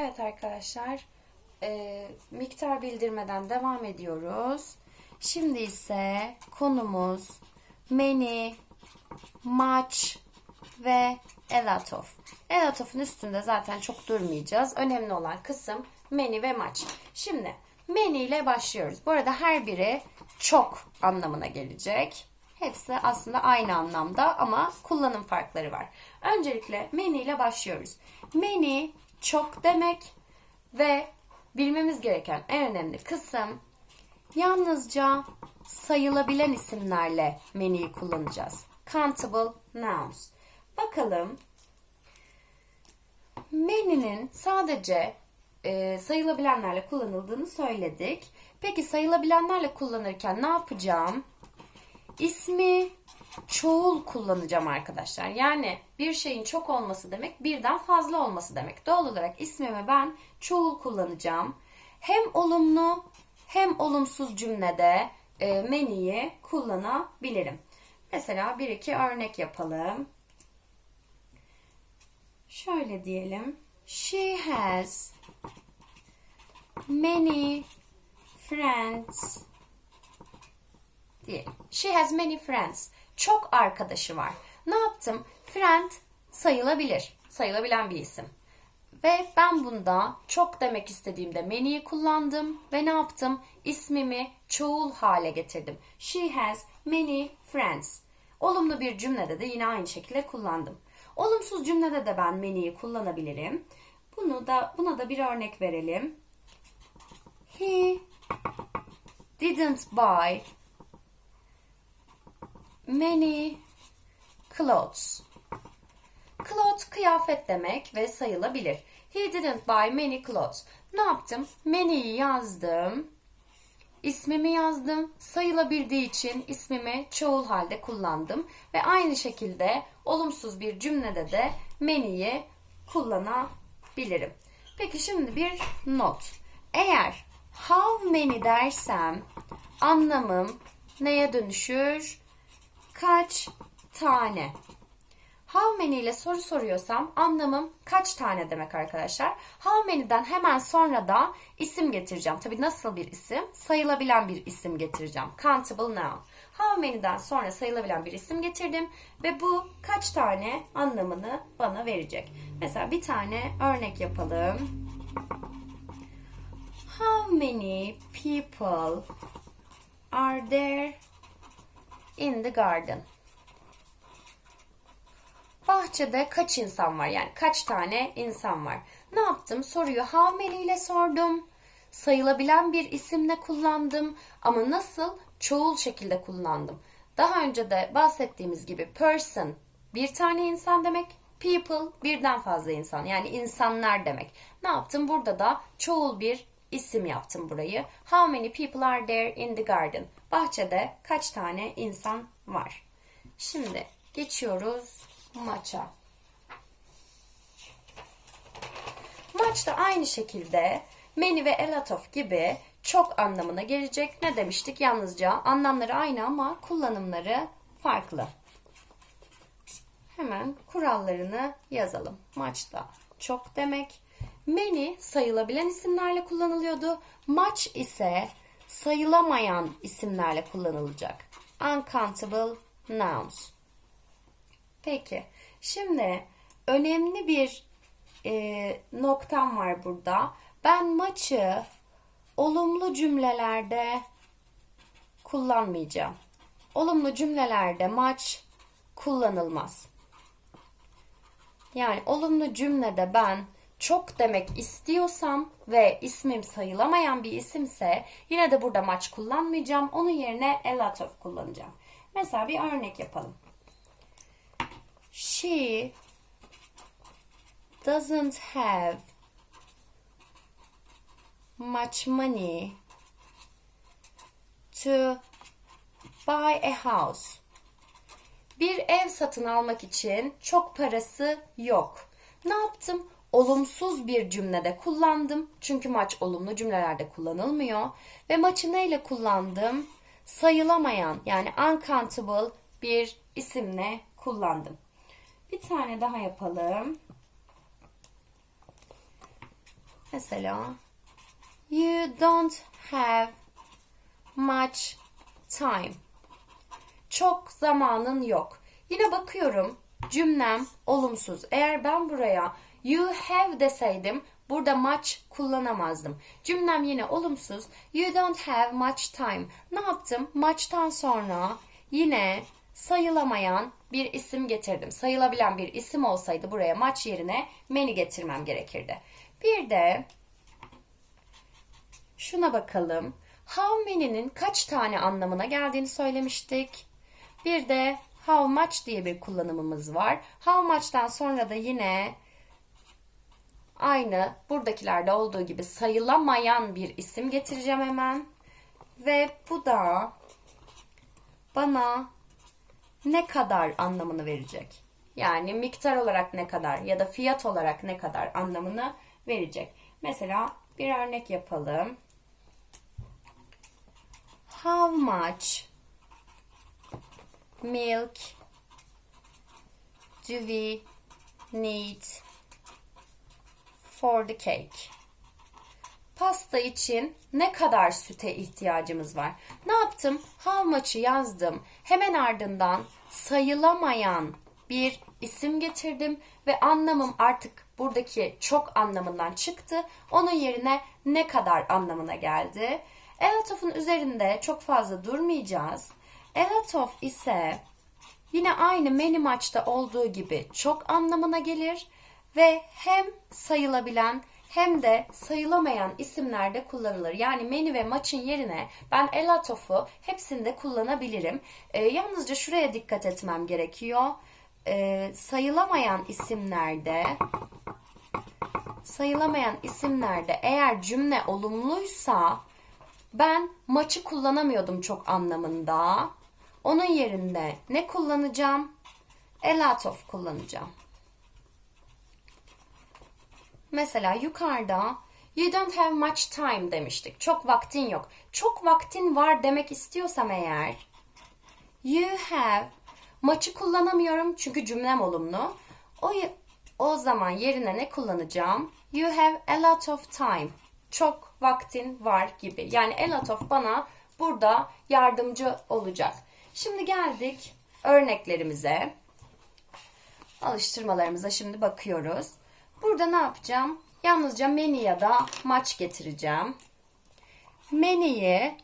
Evet arkadaşlar, e, miktar bildirmeden devam ediyoruz. Şimdi ise konumuz many, much ve a lot of. A lot of'un üstünde zaten çok durmayacağız. Önemli olan kısım many ve much. Şimdi many ile başlıyoruz. Bu arada her biri çok anlamına gelecek. Hepsi aslında aynı anlamda ama kullanım farkları var. Öncelikle many ile başlıyoruz. Many çok demek ve bilmemiz gereken en önemli kısım yalnızca sayılabilen isimlerle many'yi kullanacağız. Countable nouns. Bakalım Many'nin sadece e, sayılabilenlerle kullanıldığını söyledik. Peki sayılabilenlerle kullanırken ne yapacağım? İsmi çoğul kullanacağım arkadaşlar. Yani bir şeyin çok olması demek birden fazla olması demek. Doğal olarak ismimi ben çoğul kullanacağım. Hem olumlu hem olumsuz cümlede e, many'yi kullanabilirim. Mesela bir iki örnek yapalım. Şöyle diyelim. She has many friends diyelim. She has many friends. Çok arkadaşı var. Ne yaptım? Friend sayılabilir. Sayılabilen bir isim. Ve ben bunda çok demek istediğimde many'yi kullandım ve ne yaptım? İsmimi çoğul hale getirdim. She has many friends. Olumlu bir cümlede de yine aynı şekilde kullandım. Olumsuz cümlede de ben many'yi kullanabilirim. Bunu da buna da bir örnek verelim. He didn't buy many clothes. Clothes kıyafet demek ve sayılabilir. He didn't buy many clothes. Ne yaptım? Many'yi yazdım. İsmimi yazdım. Sayılabildiği için ismimi çoğul halde kullandım. Ve aynı şekilde olumsuz bir cümlede de many'yi kullanabilirim. Peki şimdi bir not. Eğer how many dersem anlamım neye dönüşür? Kaç tane? How many ile soru soruyorsam anlamım kaç tane demek arkadaşlar. How many'den hemen sonra da isim getireceğim. Tabi nasıl bir isim? Sayılabilen bir isim getireceğim. Countable noun. How many'den sonra sayılabilen bir isim getirdim ve bu kaç tane anlamını bana verecek. Mesela bir tane örnek yapalım. How many people are there in the garden? Bahçede kaç insan var? Yani kaç tane insan var? Ne yaptım? Soruyu how many ile sordum. Sayılabilen bir isimle kullandım. Ama nasıl? Çoğul şekilde kullandım. Daha önce de bahsettiğimiz gibi person bir tane insan demek. People birden fazla insan. Yani insanlar demek. Ne yaptım? Burada da çoğul bir isim yaptım burayı. How many people are there in the garden? Bahçede kaç tane insan var? Şimdi geçiyoruz maça. Maç da aynı şekilde many ve a lot of gibi çok anlamına gelecek. Ne demiştik? Yalnızca anlamları aynı ama kullanımları farklı. Hemen kurallarını yazalım. Maçta çok demek. Many sayılabilen isimlerle kullanılıyordu. Much ise sayılamayan isimlerle kullanılacak. Uncountable nouns. Peki. Şimdi önemli bir e, noktam var burada. Ben maçı olumlu cümlelerde kullanmayacağım. Olumlu cümlelerde maç kullanılmaz. Yani olumlu cümlede ben çok demek istiyorsam ve ismim sayılamayan bir isimse yine de burada maç kullanmayacağım. Onun yerine a lot of kullanacağım. Mesela bir örnek yapalım. She doesn't have much money to buy a house. Bir ev satın almak için çok parası yok. Ne yaptım? Olumsuz bir cümlede kullandım. Çünkü maç olumlu cümlelerde kullanılmıyor. Ve maçı neyle kullandım? Sayılamayan yani uncountable bir isimle kullandım. Bir tane daha yapalım. Mesela You don't have much time. Çok zamanın yok. Yine bakıyorum cümlem olumsuz. Eğer ben buraya you have deseydim burada much kullanamazdım. Cümlem yine olumsuz. You don't have much time. Ne yaptım? Much'tan sonra yine sayılamayan bir isim getirdim. Sayılabilen bir isim olsaydı buraya much yerine many getirmem gerekirdi. Bir de Şuna bakalım. How many'nin kaç tane anlamına geldiğini söylemiştik. Bir de how much diye bir kullanımımız var. How much'tan sonra da yine aynı buradakilerde olduğu gibi sayılamayan bir isim getireceğim hemen. Ve bu da bana ne kadar anlamını verecek. Yani miktar olarak ne kadar ya da fiyat olarak ne kadar anlamını verecek. Mesela bir örnek yapalım. How much milk do we need for the cake? Pasta için ne kadar süte ihtiyacımız var? Ne yaptım? How much'ı yazdım. Hemen ardından sayılamayan bir isim getirdim ve anlamım artık buradaki çok anlamından çıktı. Onun yerine ne kadar anlamına geldi. A lot of'un üzerinde çok fazla durmayacağız. A lot of ise yine aynı many maçta olduğu gibi çok anlamına gelir ve hem sayılabilen hem de sayılamayan isimlerde kullanılır. Yani many ve maçın yerine ben a lot of'u hepsinde kullanabilirim. Ee, yalnızca şuraya dikkat etmem gerekiyor. Ee, sayılamayan isimlerde sayılamayan isimlerde eğer cümle olumluysa ben maçı kullanamıyordum çok anlamında. Onun yerinde ne kullanacağım? Of kullanacağım. Mesela yukarıda you don't have much time demiştik. Çok vaktin yok. Çok vaktin var demek istiyorsam eğer you have maçı kullanamıyorum çünkü cümlem olumlu. O, o zaman yerine ne kullanacağım? You have a lot of time. Çok vaktin var gibi. Yani a lot of bana burada yardımcı olacak. Şimdi geldik örneklerimize. Alıştırmalarımıza şimdi bakıyoruz. Burada ne yapacağım? Yalnızca many ya da maç getireceğim. Many'yi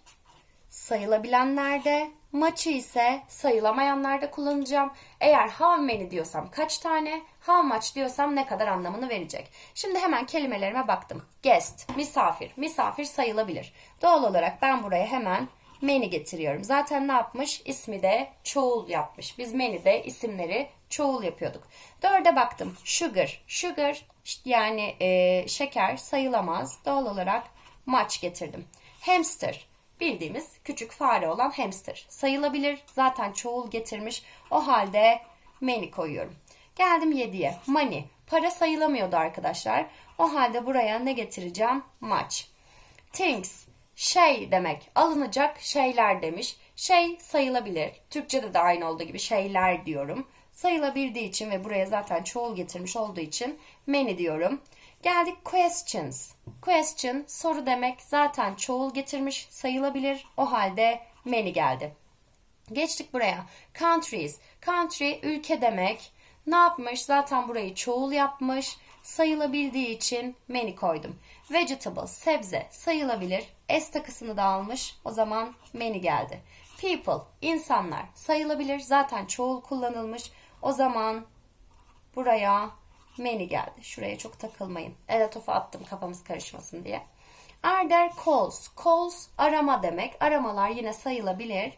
sayılabilenlerde, maçı ise sayılamayanlarda kullanacağım. Eğer how many diyorsam kaç tane, how much diyorsam ne kadar anlamını verecek. Şimdi hemen kelimelerime baktım. Guest, misafir. Misafir sayılabilir. Doğal olarak ben buraya hemen many getiriyorum. Zaten ne yapmış? İsmi de çoğul yapmış. Biz many'de isimleri çoğul yapıyorduk. Dörde baktım. Sugar. Sugar yani e, şeker sayılamaz. Doğal olarak much getirdim. Hamster bildiğimiz küçük fare olan hamster. Sayılabilir. Zaten çoğul getirmiş. O halde many koyuyorum. Geldim 7'ye. Money. Para sayılamıyordu arkadaşlar. O halde buraya ne getireceğim? Much. Things. Şey demek. Alınacak şeyler demiş. Şey sayılabilir. Türkçede de aynı olduğu gibi şeyler diyorum. Sayılabildiği için ve buraya zaten çoğul getirmiş olduğu için many diyorum. Geldik questions. Question soru demek zaten çoğul getirmiş sayılabilir. O halde many geldi. Geçtik buraya. Countries. Country ülke demek. Ne yapmış? Zaten burayı çoğul yapmış. Sayılabildiği için many koydum. Vegetables, sebze sayılabilir. S takısını da almış. O zaman many geldi. People, insanlar sayılabilir. Zaten çoğul kullanılmış. O zaman buraya many geldi. Şuraya çok takılmayın. Elatofu attım kafamız karışmasın diye. Are there calls? Calls arama demek. Aramalar yine sayılabilir.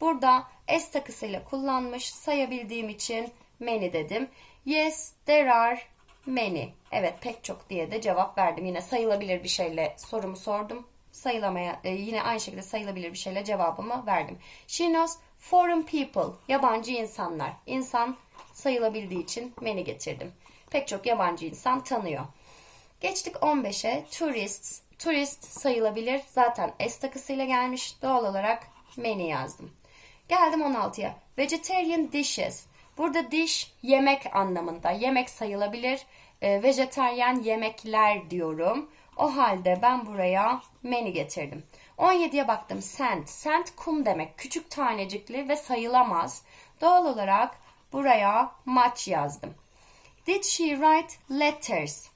Burada S takısıyla kullanmış. Sayabildiğim için many dedim. Yes, there are many. Evet pek çok diye de cevap verdim. Yine sayılabilir bir şeyle sorumu sordum. Sayılamaya e, yine aynı şekilde sayılabilir bir şeyle cevabımı verdim. She knows foreign people. Yabancı insanlar. İnsan sayılabildiği için many getirdim. Pek çok yabancı insan tanıyor. Geçtik 15'e. Tourists. Turist sayılabilir. Zaten S takısıyla gelmiş. Doğal olarak many yazdım. Geldim 16'ya. Vegetarian dishes. Burada dish yemek anlamında. Yemek sayılabilir. E, vejetaryen yemekler diyorum. O halde ben buraya many getirdim. 17'ye baktım. Sent. Sent kum demek. Küçük tanecikli ve sayılamaz. Doğal olarak buraya much yazdım. Did she write letters?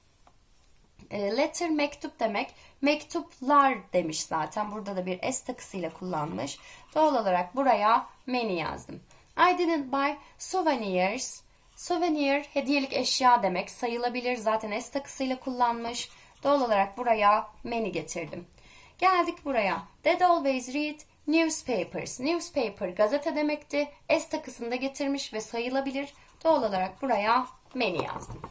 E, letter mektup demek. Mektuplar demiş zaten. Burada da bir s takısıyla kullanmış. Doğal olarak buraya many yazdım. I didn't buy souvenirs. Souvenir hediyelik eşya demek. Sayılabilir. Zaten s takısıyla kullanmış. Doğal olarak buraya many getirdim. Geldik buraya. Dad always read newspapers. Newspaper gazete demekti. S takısını getirmiş ve sayılabilir. Doğal olarak buraya many yazdım.